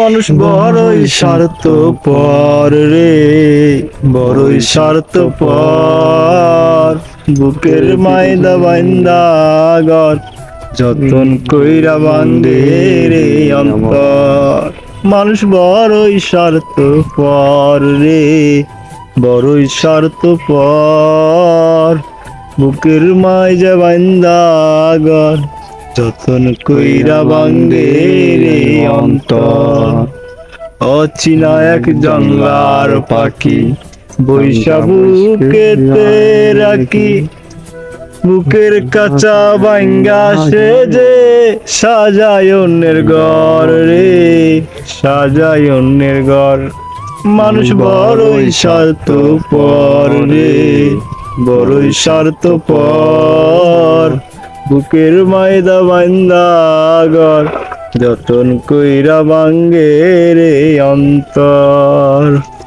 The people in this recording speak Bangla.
মানুষ বড়ই স্বার্থ পর রে, বড়ই স্বার্থ পর বুকের মাইদা বাইন্দা গর, যতন কইরা বান্ধে রে অন্তর। মানুষ বড়ই স্বার্থ পর রে, বড়ই স্বার্থ পর বুকের মাইজা বাইন্দা গর, যতন কইরা বান্ধে রে অন্তর। অচিনা এক জঙ্গলার পাখি। বৈশাখুকেতে রাখি। বুকের কাঁচা বাঙ্গা সে যে সাজায় অন্যের ঘর রে, সাজায় অন্যের ঘর। মানুষ বড়ই স্বার্থ পর রে, বড়ই স্বার্থ পর বুকের মাইদা বান্দা ঘর। যতন কইরা বাঙ্গে রে অন্তর।